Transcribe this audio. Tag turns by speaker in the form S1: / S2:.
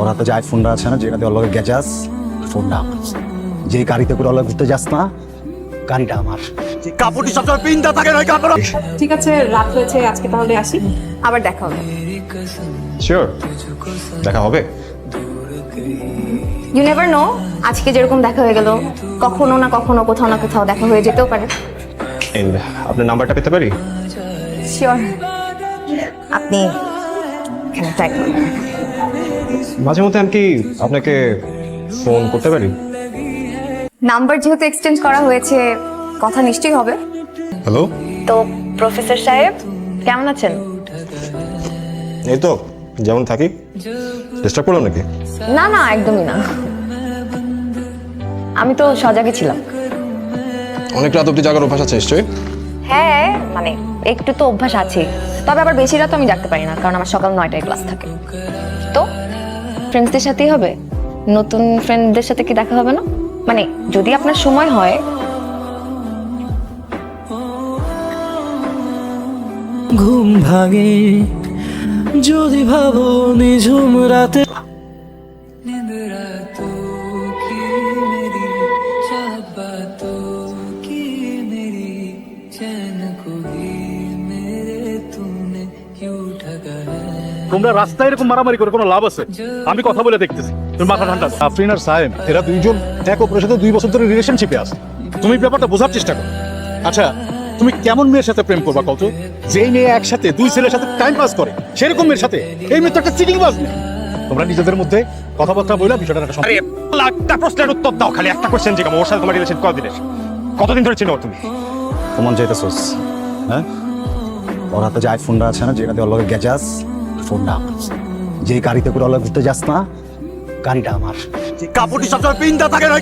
S1: ওর হাতে যে আইফোনটা আছে না যেটাতে ওর লগে গেজাস ফোনটা যে গাড়িতে করে ওর লগে ঘুরতে যাস না গাড়িটা আমার। যে কাপড়টি সবসময় পিনটা থাকে না কাপড়।
S2: ঠিক আছে রাত হয়েছে আজকে তাহলে আসি। আবার দেখা হবে।
S3: শিওর দেখা হবে।
S4: ইউ নেভার নো আজকে যেরকম দেখা হয়ে গেল কখনো না কখনো কোথাও না কোথাও দেখা হয়ে যেতেও পারে।
S3: আপনার নাম্বারটা পেতে পারি?
S4: শিওর আপনি এখানে ট্রাই করুন।
S3: মাঝে মধ্যে আমি কি আপনাকে ফোন করতে পারি?
S4: নাম্বার যেহেতু এক্সচেঞ্জ করা হয়েছে কথা নিশ্চয়ই হবে।
S3: হ্যালো
S4: তো প্রফেসর সাহেব কেমন আছেন?
S3: এই তো যেমন থাকি। ডিস্টার্ব করলাম নাকি?
S4: না না একদমই না। আমি তো সজাগে ছিলাম।
S3: অনেক রাত অব্দি জাগার অভ্যাস আছে নিশ্চয়ই?
S4: হ্যাঁ মানে একটু তো অভ্যাস আছে। তবে আবার বেশি রাত আমি জাগতে পারি না কারণ আমার সকাল নয়টায় ক্লাস থাকে। তো? ফ্রেন্ডসদের সাথেই হবে? নতুন ফ্রেন্ডদের সাথে কি দেখা হবে না? মানে যদি আপনার সময় হয়।
S5: ঘুম ভাঙে, যদি ভাবো নিঝুম রাতে
S6: তোমরা রাস্তায় এরকম মারামারি করে কোনো লাভ আছে? আমি কথা বলে দেখতেছি। তুমি মাথা ঠান্ডা
S1: আফরিন আর সাহেব এরা দুইজন এক অপরের সাথে দুই বছর ধরে রিলেশনশিপে আছে।
S6: তুমি ব্যাপারটা বোঝার চেষ্টা করো। আচ্ছা তুমি কেমন মেয়ের সাথে প্রেম করবা কত যেই মেয়ে একসাথে দুই ছেলের সাথে টাইম পাস করে সেরকম মেয়ের সাথে। এই মেয়ে তো একটা চিটিং বাজ।
S1: তোমরা নিজেদের মধ্যে কথাবার্তা বলে বিষয়টা একটা
S3: আরে প্রশ্নের উত্তর দাও খালি। একটা কোশ্চেন জিজ্ঞাসা ওর সাথে তোমার রিলেশন কতদিনের কতদিন ধরে চিনো তুমি?
S1: কমন চাইতেছোস হ্যাঁ? ওর হাতে যে আইফোনটা আছে না যেটাতে ওর লগে গেজাস ফোনটা আমার যে গাড়িতে করে ওর ঘুরতে যাস না, গাড়িটা আমার। কাপড়টি সবসময় পিনটা থাকে না